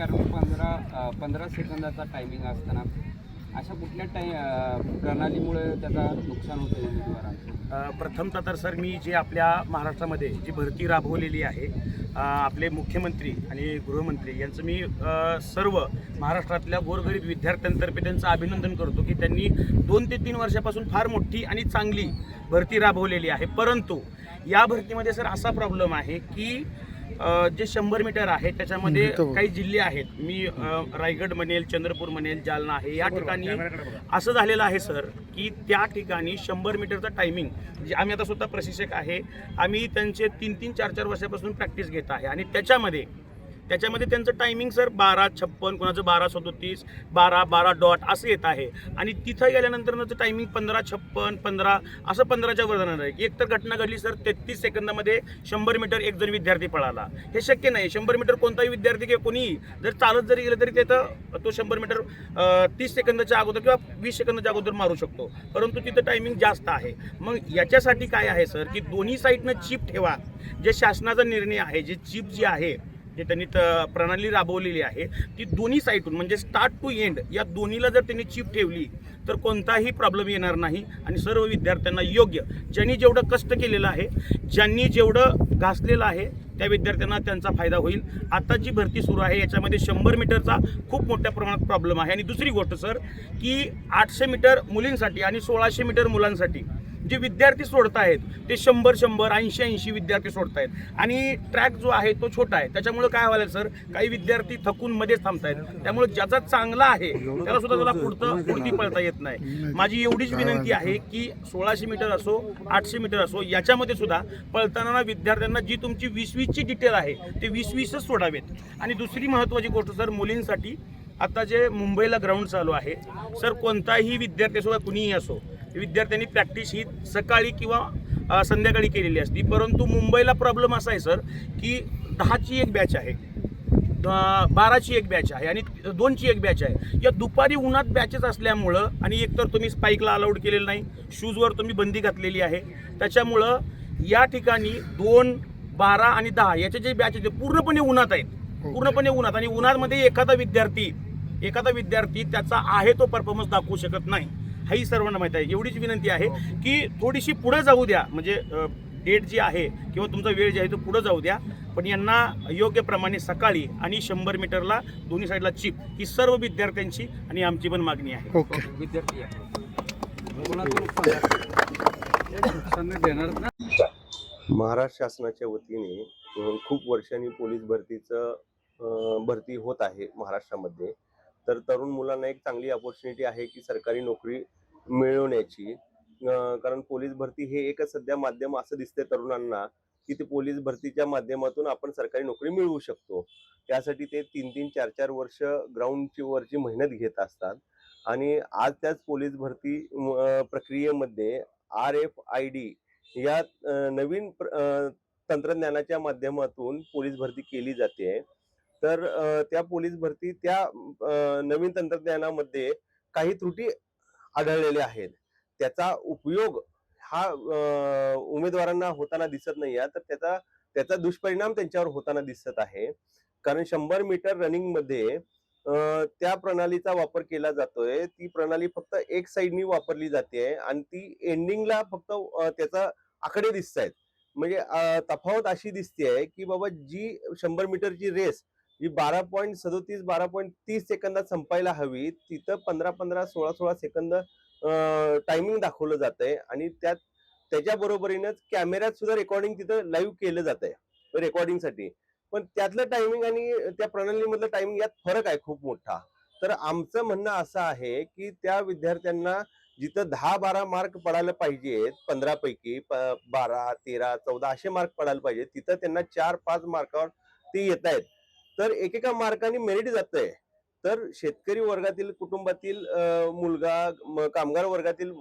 कारण पंधरा पंधरा सेकंदाचा टायमिंग असताना अशा कुठल्या टाय प्रणालीमुळे त्याचा नुकसान होतं उमेदवारांचं म्हणजे प्रथमतः तर सर मी जे आपल्या महाराष्ट्रामध्ये जी भरती राबवलेली आहे आपले मुख्यमंत्री आणि गृहमंत्री यांचं मी सर्व महाराष्ट्रातल्या गोरगरीब विद्यार्थ्यांतर्फे त्यांचं अभिनंदन करतो की त्यांनी दोन ते तीन वर्षापासून फार मोठी आणि चांगली भरती राबवलेली आहे. परंतु या भरतीमध्ये सर असा प्रॉब्लेम आहे की जे शंभर मीटर आहे त्याच्यामध्ये काही जिल्हे आहेत. मी रायगड म्हणेल चंद्रपूर म्हणेल जालना आहे. या ठिकाणी असं झालेलं आहे सर की त्या ठिकाणी शंभर मीटरचा टायमिंग जे आम्ही आता स्वतः प्रशिक्षक आहे आम्ही त्यांचे तीन तीन चार चार वर्षापासून प्रॅक्टिस घेत आहे. आणि त्याच्यामध्ये त्याच्यामध्ये त्यांचं टायमिंग सर बारा छप्पन कोणाचं बारा सदोतीस बारा बारा डॉट असं येत आहे. आणि तिथं गेल्यानंतर टायमिंग पंधरा छप्पन पंधरा असं पंधराच्या वर जाणार आहे. एक तर घटना घडली सर तेहतीस सेकंदामध्ये शंभर मीटर एक जण विद्यार्थी पळाला. हे शक्य नाही. शंभर मीटर कोणताही विद्यार्थी किंवा कोणीही जर चालत जरी गेलं तरी तिथं तो शंभर मीटर तीस सेकंदाच्या अगोदर किंवा वीस सेकंदाच्या अगोदर मारू शकतो. परंतु तिथं टायमिंग जास्त आहे. मग याच्यासाठी काय आहे सर की दोन्ही साईडनं चिप ठेवा. जे शासनाचा निर्णय आहे जे चिप जी आहे जे त्यांनी त- प्रणाली राबवलेली आहे. ती दोन्ही साईडून म्हणजे स्टार्ट टू एंड या दोन्हीला जर त्यांनी चिप ठेवली तर कोणताही प्रॉब्लेम येणार नाही आणि सर्व विद्यार्थ्यांना योग्य. ज्यांनी जेवढं कष्ट केलेलं आहे ज्यांनी जेवढं घासलेलं आहे त्या विद्यार्थ्यांना त्यांचा फायदा होईल. आता जी भरती सुरू आहे याच्यामध्ये शंभर मीटरचा खूप मोठ्या प्रमाणात प्रॉब्लेम आहे. आणि दुसरी गोष्ट सर की आठशे मीटर मुलींसाठी आणि सोळाशे मीटर मुलांसाठी जे विद्यार्थी सोडतायत ते शंभर शंभर ऐंशी ऐंशी विद्यार्थी सोडतायत. आणि ट्रॅक जो आहे तो छोटा आहे. त्याच्यामुळे काय व्हायला सर काही विद्यार्थी थकून मध्येच थांबतायत. त्यामुळे ज्याचा चांगला आहे त्याला सुद्धा त्याला पुढतं पुढती पळता येत नाही. माझी एवढीच विनंती आहे की सोळाशे मीटर असो आठशे मीटर असो याच्यामध्ये सुद्धा पळताना विद्यार्थ्यांना जी तुमची वीस वीसची डिटेल आहे ते वीस वीसच सोडावेत. आणि दुसरी महत्त्वाची गोष्ट सर मुलींसाठी आता जे मुंबईला ग्राउंड चालू आहे सर कोणताही विद्यार्थी असो कुणीही असो विद्यार्थ्यांनी प्रॅक्टिस ही सकाळी किंवा संध्याकाळी केलेली असती. परंतु मुंबईला प्रॉब्लेम असा आहे सर की दहाची एक बॅच आहे. बाराची एक बॅच आहे आणि दोनची एक बॅच आहे. या दुपारी उन्हात बॅचेस असल्यामुळं आणि एकतर तुम्ही स्पाईकला अलाउड केलेलं नाही शूजवर तुम्ही बंदी घातलेली आहे. त्याच्यामुळं या ठिकाणी दोन बारा आणि दहा याचे जे बॅच आहेत ते पूर्णपणे उन्हात आहेत. पूर्णपणे उन्हात. आणि उन्हामध्ये एखादा विद्यार्थी एखादा विद्यार्थी त्याचा आहे तो परफॉर्मन्स दाखवू शकत नाही. हाही सर्वांना माहीत आहे. एवढीच विनंती आहे की थोडीशी पुढे जाऊ द्या. म्हणजे डेट जी आहे किंवा तुमचा वेळ जे आहे तो पुढे जाऊ द्या. पण यांना योग्य प्रमाणे सकाळी आणि शंभर मीटरला दोन्ही साईडला चिप ही सर्व विद्यार्थ्यांची आणि आमची पण मागणी आहे. ओके. विद्यार्थी महाराष्ट्र शासनाच्या वतीने खूप वर्षांनी पोलीस भरतीचं भरती होत आहे महाराष्ट्रामध्ये. तर तरुण मुलांना एक चांगली अपॉर्च्युनिटी आहे की सरकारी नोकरी मिळवण्याची कारण पोलीस भरती हे एकच सध्या माध्यम असं दिसतंय तरुणांना की ते पोलीस भरतीच्या माध्यमातून आपण सरकारी नोकरी मिळवू शकतो. त्यासाठी ते तीन तीन चार चार वर्ष ग्राउंडची वरची मेहनत घेत असतात. आणि आज त्याच पोलीस भरती प्रक्रियेमध्ये आर एफ आय डी या नवीन प्र- तंत्रज्ञानाच्या माध्यमातून पोलीस भरती केली जाते. तर त्या पोलीस भरती त्या नवीन तंत्रज्ञानामध्ये काही त्रुटी आढळलेले आहेत. त्याचा उपयोग हा उमेदवारांना होताना दिसत नाही आहे. तर त्याचा त्याचा दुष्परिणाम त्यांच्यावर होताना दिसत आहे. कारण शंभर मीटर रनिंगमध्ये त्या प्रणालीचा वापर केला जातोय. ती प्रणाली फक्त एक साईडनी वापरली जाते आणि ती एंडिंगला फक्त त्याचा आकडे दिसत आहेत म्हणजे तफावत अशी दिसते की बाबा जी शंभर मीटरची रेस जी बारा पॉईंट सदोतीस बारा पॉईंट तीस सेकंदात संपायला हवी. तिथं पंधरा पंधरा सोळा सोळा सेकंद टायमिंग दाखवलं जात आहे आणि त्यात त्याच्या बरोबरीनंच कॅमेऱ्यात सुद्धा रेकॉर्डिंग तिथं लाईव्ह केलं जात आहे रेकॉर्डिंगसाठी पण त्यातलं टायमिंग आणि त्या प्रणालीमधलं टायमिंग यात फरक आहे खूप मोठा. तर आमचं म्हणणं असं आहे की त्या विद्यार्थ्यांना जिथं दहा बारा मार्क पडायला पाहिजेत पंधरा पैकी प- बारा तेरा चौदा असे मार्क पडायला पाहिजे तिथं त्यांना चार पाच मार्कावर ते येत आहेत तर एकेका मार्काने मेरिट जातंय. तर शेतकरी वर्गातील कुटुंबातील मुलगा कामगार वर्गातील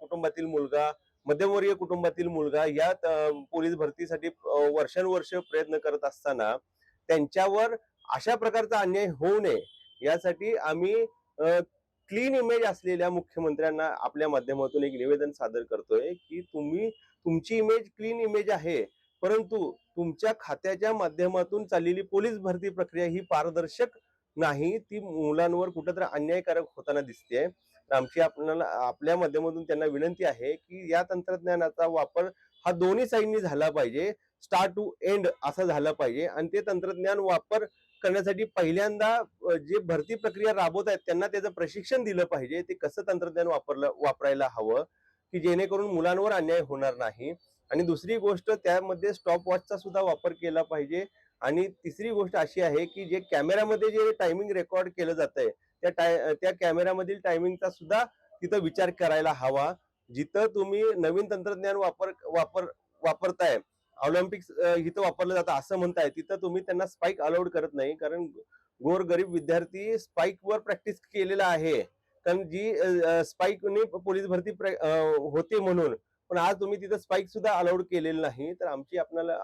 कुटुंबातील मुलगा मध्यमवर्गीय कुटुंबातील मुलगा या पोलीस भरतीसाठी वर्षानुवर्ष प्रयत्न करत असताना त्यांच्यावर अशा प्रकारचा अन्याय होऊ नये. यासाठी आम्ही क्लीन इमेज असलेल्या मुख्यमंत्र्यांना आपल्या माध्यमातून एक निवेदन सादर करतोय की तुम्ही तुमची इमेज क्लीन इमेज आहे. परंतु तुमच्या खात्याच्या माध्यमातून चाललेली पोलीस भरती प्रक्रिया ही पारदर्शक नाही ती मुलांवर कुठंतरी अन्यायकारक होताना दिसते आमची आपल्याला आपल्या माध्यमातून त्यांना विनंती आहे की या तंत्रज्ञानाचा वापर हा दोन्ही साईडनी झाला पाहिजे स्टार्ट टू एंड असं झालं पाहिजे आणि ते तंत्रज्ञान वापर करण्यासाठी पहिल्यांदा जे भरती प्रक्रिया राबवत आहेत त्यांना त्याचं प्रशिक्षण दिलं पाहिजे. ते कसं तंत्रज्ञान वापरलं वापरायला हवं? की जेणेकरून मुलांवर अन्याय होणार नाही? आणि दुसरी गोष्ट त्यामध्ये स्टॉप वॉचचा सुद्धा वापर केला पाहिजे. आणि तिसरी गोष्ट अशी आहे की जे कॅमेऱ्यामध्ये जे टायमिंग रेकॉर्ड केलं जातंय त्या टाय त्या कॅमेऱ्यामधील टायमिंगचा सुद्धा तिथं विचार करायला हवा. जिथं तुम्ही नवीन तंत्रज्ञान वापर वापर वापरताय ऑलिम्पिक्स इथं वापरलं जातं असं म्हणताय तिथं तुम्ही त्यांना स्पाईक अलाउड करत नाही. कारण गोरगरीब विद्यार्थी स्पाईकवर प्रॅक्टिस केलेला आहे. कारण जी स्पाईकने पोलीस भरती प्र- होते म्हणून पण आज तुम्ही तिथं स्पाईक सुद्धा अलाउड केलेलं नाही. तर आमची आपल्याला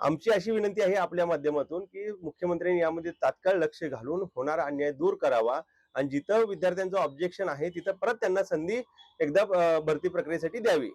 आमची अशी विनंती आहे आपल्या माध्यमातून की मुख्यमंत्र्यांनी यामध्ये तात्काळ लक्ष घालून होणारा अन्याय दूर करावा. आणि जिथं विद्यार्थ्यांचं ऑब्जेक्शन आहे तिथं परत त्यांना संधी एकदा भरती प्रक्रियेसाठी द्यावी.